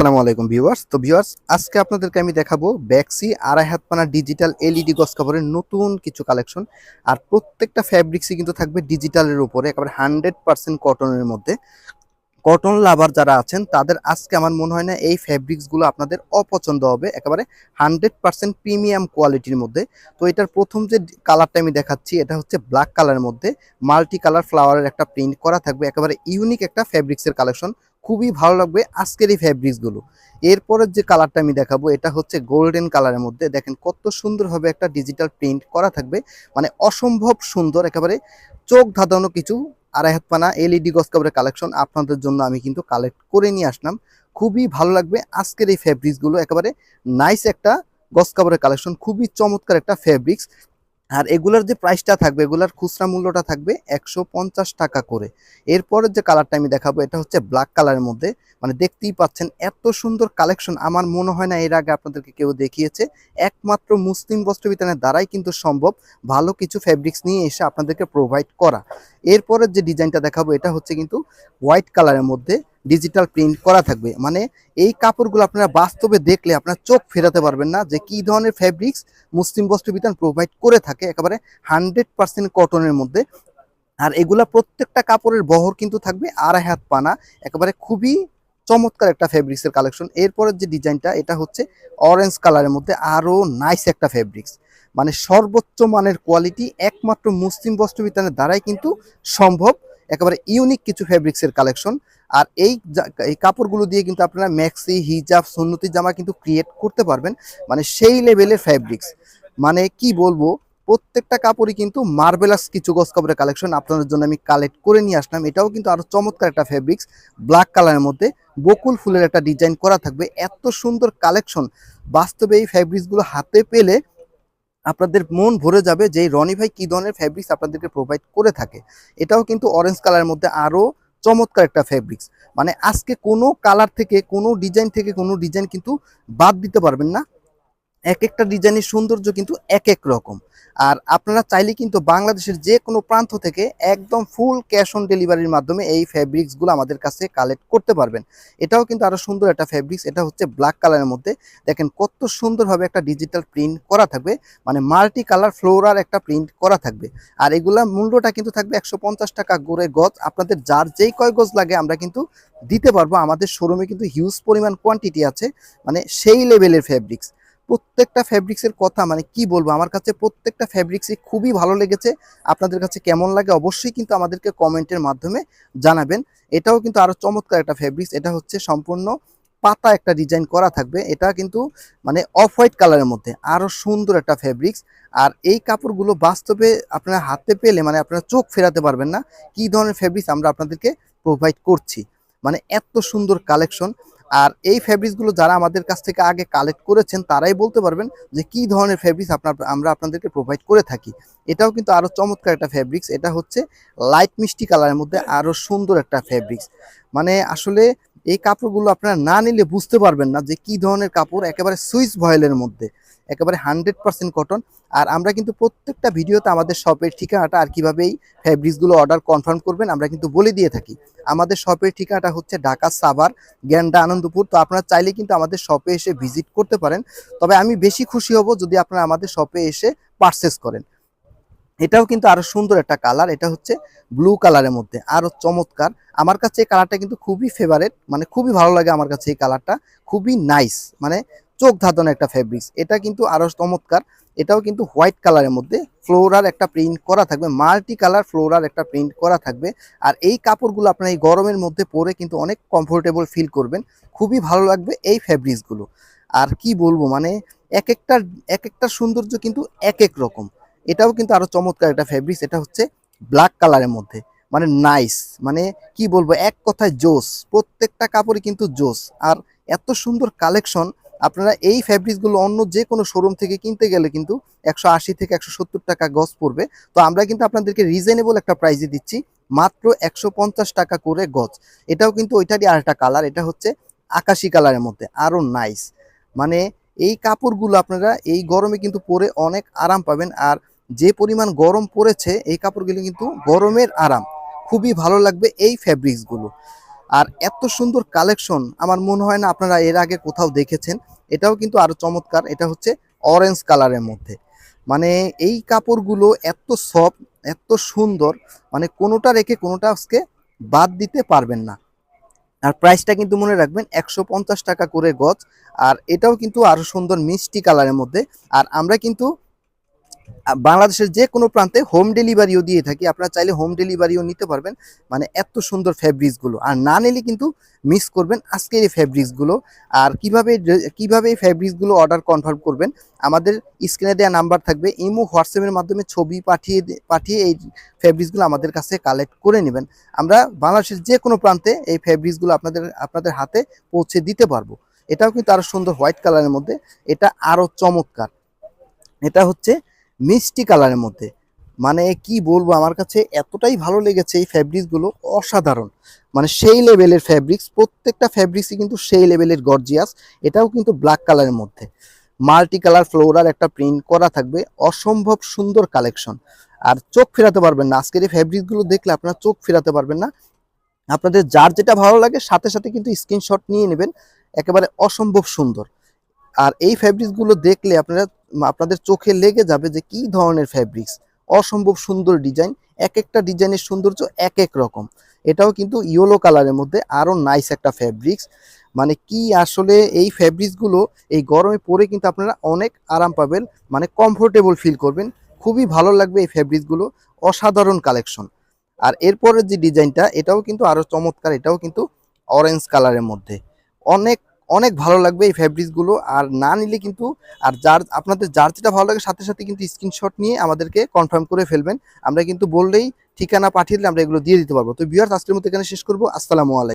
আসসালামু আলাইকুম ভিউয়ার্স। তো ভিউয়ার্স, আজকে আপনাদেরকে আমি দেখাবো ব্যাক্সি আড়াই হাত পানা ডিজিটাল এলইডি গস কাপড়ের নতুন কিছু কালেকশন আর প্রত্যেকটা ফ্যাব্রিক্সই কিন্তু থাকবে ডিজিটালের উপরে, একেবারে হান্ড্রেড পার্সেন্ট কটনের মধ্যে। কটন লাভার যারা আছেন, তাদের আজকে আমার মনে হয় না এই ফ্যাব্রিক্সগুলো আপনাদের অপছন্দ হবে, একেবারে হান্ড্রেড পার্সেন্ট প্রিমিয়াম কোয়ালিটির মধ্যে। তো এটার প্রথম যে কালারটা আমি দেখাচ্ছি, এটা হচ্ছে ব্ল্যাক কালারের মধ্যে। মাল্টি কালার ফ্লাওয়ারের একটা প্রিন্ট করা থাকবে, একেবারে ইউনিক একটা ফ্যাব্রিক্সের কালেকশন খুবই ভালো লাগবে আজকের এই ফ্যাব্রিক্সগুলো এরপরের যে কালারটা আমি দেখাবো, এটা হচ্ছে গোল্ডেন কালারের মধ্যে। দেখেন কত সুন্দরভাবে একটা ডিজিটাল প্রিন্ট করা থাকবে। মানে অসম্ভব সুন্দর, একেবারে চোখ ধাঁধানো কিছু, আড়াই হাত পানা এলইডি গস কাপড়ের কালেকশন আপনাদের জন্য আমি কিন্তু কালেক্ট করে নিয়ে আসলাম। খুবই ভালো লাগবে আজকের এই ফ্যাব্রিক্সগুলো একেবারে নাইস একটা গস কাপড়ের কালেকশন খুবই চমৎকার একটা ফ্যাব্রিক্স আর এগুলার যে প্রাইসটা থাকবে, এগুলার খুচরা মূল্যটা থাকবে একশো পঞ্চাশ টাকা করে। এরপরের যে কালারটা আমি দেখাবো, এটা হচ্ছে ব্ল্যাক কালারের মধ্যে। মানে দেখতেই পাচ্ছেন এত সুন্দর কালেকশন আমার মনে হয় না এর আগে আপনাদেরকে কেউ দেখিয়েছে। একমাত্র মুসলিম বস্ত্র বিতানের দ্বারাই কিন্তু সম্ভব ভালো কিছু ফ্যাব্রিক্স নিয়ে এসে আপনাদেরকে প্রোভাইড করা। এরপরের যে ডিজাইনটা দেখাবো, এটা হচ্ছে কিন্তু হোয়াইট কালারের মধ্যে। ডিজিটাল প্রিন্ট করা থাকবে। মানে এই কাপড়গুলো আপনারা বাস্তবে দেখলে আপনারা চোখ ফেরাতে পারবেন না যে কি ধরনের ফ্যাব্রিক্স মুসলিম বস্ত্র বিতান প্রোভাইড করে থাকে একেবারে হান্ড্রেড পার্সেন্ট কটনের মধ্যে। আর এগুলা প্রত্যেকটা কাপড়ের বহর কিন্তু থাকবে আড়াই হাত পানা, একেবারে খুবই চমৎকার একটা ফেব্রিক্সের কালেকশন এরপরের যে ডিজাইনটা, এটা হচ্ছে অরেঞ্জ কালারের মধ্যে আরও নাইস একটা ফেব্রিক্স মানে সর্বোচ্চ মানের কোয়ালিটি একমাত্র মুসলিম বস্ত্র বিতানের দ্বারাই কিন্তু সম্ভব। একেবারে ইউনিক কিছু ফেব্রিক্সের কালেকশন আর এই এই কাপড়গুলো দিয়ে কিন্তু আপনারা ম্যাক্সি হিজাব সুন্নতি জামা কিন্তু ক্রিয়েট করতে পারবেন। মানে সেই লেভেলের ফেব্রিক্স মানে কি বলব, প্রত্যেকটা কাপড়ই কিন্তু মার্বেলাস কিছু গস কাপড়ের কালেকশন আপনাদের জন্য আমি কালেক্ট করে নিয়ে আসলাম। এটাও কিন্তু আরও চমৎকার একটা ফেব্রিক্স ব্ল্যাক কালারের মধ্যে বকুল ফুলের একটা ডিজাইন করা থাকবে। এত সুন্দর কালেকশন বাস্তবে এই ফ্যাব্রিক্সগুলো হাতে পেলে আপনাদের মন ভরে যাবে যে রনি ভাই কি ধরনের ফ্যাব্রিক্স আপনাদেরকে প্রোভাইড করে থাকে। এটাও কিন্তু অরেঞ্জ কালারের মধ্যে আরও চমৎকার একটা ফ্যাব্রিক্স মানে আজকে কোনো কালার থেকে, কোনো ডিজাইন থেকে কোনো ডিজাইন কিন্তু বাদ দিতে পারবেন না। এক একটা ডিজাইনের সৌন্দর্য কিন্তু এক এক রকম। আর আপনারা চাইলে কিন্তু বাংলাদেশের যে কোনো প্রান্ত থেকে একদম ফুল ক্যাশ অন ডেলিভারির মাধ্যমে এই ফ্যাব্রিক্সগুলো আমাদের কাছে কালেক্ট করতে পারবেন। এটাও কিন্তু আরও সুন্দর একটা ফ্যাব্রিক্স এটা হচ্ছে ব্ল্যাক কালারের মধ্যে। দেখেন কত সুন্দরভাবে একটা ডিজিটাল প্রিন্ট করা থাকবে মানে মাল্টি কালার ফ্লোরার একটা প্রিন্ট করা থাকবে। আর এগুলা মূল্যটা কিন্তু থাকবে একশো পঞ্চাশ টাকা গড়ে গজ। আপনাদের যার যেই কয় গজ লাগে আমরা কিন্তু দিতে পারব। আমাদের শোরুমে কিন্তু হিউজ পরিমাণ কোয়ান্টিটি আছে মানে সেই লেভেলের ফ্যাব্রিক্স প্রত্যেকটা ফ্যাব্রিক্সের কথা মানে কি বলব, আমার কাছে প্রত্যেকটা ফ্যাব্রিক্সই খুবই ভালো লেগেছে। আপনাদের কাছে কেমন লাগে অবশ্যই কিন্তু আমাদেরকে কমেন্টের মাধ্যমে জানাবেন। এটাও কিন্তু আরও চমৎকার একটা ফ্যাব্রিক্স এটা হচ্ছে সম্পূর্ণ পাতা একটা ডিজাইন করা থাকবে। এটা কিন্তু মানে অফ হোয়াইট কালারের মধ্যে আরও সুন্দর একটা ফ্যাব্রিক্স আর এই কাপড়গুলো বাস্তবে আপনারা হাতে পেলে মানে আপনারা চোখ ফেরাতে পারবেন না, কি ধরনের ফ্যাব্রিক্স আমরা আপনাদেরকে প্রোভাইড করছি। মানে এত সুন্দর কালেকশন আর এই ফ্যাব্রিক্সগুলো যারা আমাদের কাছ থেকে আগে কালেক্ট করেছেন, তারাই বলতে পারবেন যে কি ধরনের ফ্যাব্রিক্স আপনার, আমরা আপনাদেরকে প্রোভাইড করে থাকি। এটাও কিন্তু আরও চমৎকার একটা ফ্যাব্রিক্স এটা হচ্ছে লাইট মিষ্টি কালারের মধ্যে আরও সুন্দর একটা ফ্যাব্রিক্স মানে আসলে এই কাপড়গুলো আপনারা না নিলে বুঝতে পারবেন না যে কি ধরনের কাপড় একেবারে সুইচ ভয়েলের মধ্যে। একেবারে হান্ড্রেড পার্সেন্ট কটন আর আমরা কিন্তু প্রত্যেকটা ভিডিওতে আমাদের শপের ঠিকানাটা আর কীভাবে এই ফ্যাব্রিক্সগুলো অর্ডার কনফার্ম করবেন, আমরা কিন্তু বলে দিয়ে থাকি। আমাদের শপের ঠিকানাটা হচ্ছে ঢাকা সাভার, গ্যান্ডা আনন্দপুর। তো আপনারা চাইলে কিন্তু আমাদের শপে এসে ভিজিট করতে পারেন। তবে আমি বেশি খুশি হব যদি আপনারা আমাদের শপে এসে পারচেস করেন। এটাও কিন্তু আরও সুন্দর একটা কালার এটা হচ্ছে ব্লু কালারের মধ্যে, আরও চমৎকার। আমার কাছে এই কালারটা কিন্তু খুবই ফেভারেট মানে খুবই ভালো লাগে আমার কাছে এই কালারটা খুবই নাইস মানে চোখ ধাঁধানো একটা ফেব্রিক্স এটা কিন্তু আরও চমৎকার। এটাও কিন্তু হোয়াইট কালারের মধ্যে ফ্লোরার একটা প্রিন্ট করা থাকবে মাল্টি কালার ফ্লোরার একটা প্রিন্ট করা থাকবে। আর এই কাপড়গুলো আপনার এই গরমের মধ্যে পরে কিন্তু অনেক কমফোর্টেবল ফিল করবেন। খুবই ভালো লাগবে এই ফ্যাব্রিক্সগুলো আর কি বলব মানে এক একটা এক একটা সৌন্দর্য কিন্তু এক এক রকম। এটাও কিন্তু আরও চমৎকার একটা ফ্যাব্রিক্স এটা হচ্ছে ব্ল্যাক কালারের মধ্যে। মানে নাইস মানে কি বলব, এক কথায় জোস। প্রত্যেকটা কাপড়ই কিন্তু জোস। আর এত সুন্দর কালেকশন আপনারা এই ফ্যাব্রিক্সগুলো অন্য যে কোনো শোরুম থেকে কিনতে গেলে কিন্তু একশো আশি থেকে একশো সত্তর টাকা গজ পড়বে। তো আমরা কিন্তু আপনাদেরকে রিজনেবল একটা প্রাইসে দিচ্ছি, মাত্র একশো পঞ্চাশ টাকা করে গজ। এটাও কিন্তু ওইটারই আরেকটা কালার এটা হচ্ছে আকাশি কালারের মধ্যে, আরও নাইস মানে এই কাপড়গুলো আপনারা এই গরমে কিন্তু পরে অনেক আরাম পাবেন, আর যে পরিমাণ গরম পড়েছে, এই কাপড়গুলো কিন্তু গরমের আরাম। খুবই ভালো লাগবে এই ফ্যাব্রিক্সগুলো আর এত সুন্দর কালেকশন, আমার মনে হয় না আপনারা এর আগে কোথাও দেখেছেন। এটাও কিন্তু আরও চমৎকার, এটা হচ্ছে অরেঞ্জ কালারের মধ্যে। মানে এই কাপড়গুলো এত সফট এত সুন্দর মানে কোনোটা রেখে কোনোটা আজকে বাদ দিতে পারবেন না। আর প্রাইসটা কিন্তু মনে রাখবেন একশো পঞ্চাশ টাকা করে গজ, আর এটাও কিন্তু আরও সুন্দর মিষ্টি কালারের মধ্যে। আর আমরা কিন্তু বাংলাদেশের যে কোনো প্রান্তে হোম ডেলিভারিও দিয়ে থাকি। আপনারা চাইলে হোম ডেলিভারিও নিতে পারবেন। মানে এত সুন্দর ফ্যাব্রিক্সগুলো আর না নিলে কিন্তু মিস করবেন আজকের এই ফ্যাব্রিক্সগুলো আর কীভাবে কীভাবে এই ফ্যাব্রিক্সগুলো অর্ডার কনফার্ম করবেন, আমাদের স্ক্রিনে দেওয়া নাম্বার থাকবে। ইমো হোয়াটসঅ্যাপের মাধ্যমে ছবি পাঠিয়ে পাঠিয়ে এই ফ্যাব্রিক্সগুলো আমাদের কাছে কালেক্ট করে নেবেন। আমরা বাংলাদেশের যে কোনো প্রান্তে এই ফ্যাব্রিক্সগুলো আপনাদের আপনাদের হাতে পৌঁছে দিতে পারব। এটাও কিন্তু আরও সুন্দর হোয়াইট কালারের মধ্যে। এটা আরও চমৎকার। এটা হচ্ছে মিষ্টি কালারের মধ্যে। মানে কি বলব, আমার কাছে এতটাই ভালো লেগেছে এই ফ্যাব্রিক্সগুলো অসাধারণ। মানে সেই লেভেলের ফ্যাব্রিক্স প্রত্যেকটা ফ্যাব্রিক্সই কিন্তু সেই লেভেলের গর্জিয়াস এটাও কিন্তু ব্ল্যাক কালারের মধ্যে। মাল্টি কালার ফ্লোরার একটা প্রিন্ট করা থাকবে, অসম্ভব সুন্দর কালেকশন আর চোখ ফেরাতে পারবেন না, আজকের এই ফ্যাব্রিক্সগুলো দেখলে আপনারা চোখ ফেরাতে পারবেন না। আপনাদের যার যেটা ভালো লাগে, সাথে সাথে কিন্তু স্ক্রিনশট নিয়ে নেবেন, একেবারে অসম্ভব সুন্দর। আর এই ফ্যাব্রিক্সগুলো দেখলে আপনারা, আপনাদের চোখে লেগে যাবে যে কি ধরনের ফ্যাব্রিক্স অসম্ভব সুন্দর ডিজাইন এক একটা ডিজাইনের সৌন্দর্য এক এক রকম। এটাও কিন্তু ইয়েলো কালারের মধ্যে আরও নাইস একটা ফ্যাব্রিক্স মানে কি আসলে এই ফ্যাব্রিক্সগুলো এই গরমে পরে কিন্তু আপনারা অনেক আরাম পাবেন মানে কমফোর্টেবল ফিল করবেন। খুবই ভালো লাগবে এই ফ্যাব্রিক্সগুলো অসাধারণ কালেকশন আর এরপরের যে ডিজাইনটা এটাও কিন্তু আরও চমৎকার, এটাও কিন্তু অরেঞ্জ কালারের মধ্যে। অনেক অনেক ভালো লাগবে এই ফ্যাব্রিকগুলো আর না নিলে কিন্তু আর যার, আপনাদের যার যেটা ভালো লাগে সাথে সাথে কিন্তু স্ক্রিনশট নিয়ে আমাদেরকে কনফার্ম করে ফেলবেন। আমরা কিন্তু বললেই ঠিকানা পাঠিয়ে দিলে আমরা এগুলো দিয়ে দিতে পারব। তো বিহার আজকের মতো এখানে শেষ করব। আসসালামু আলাইকুম।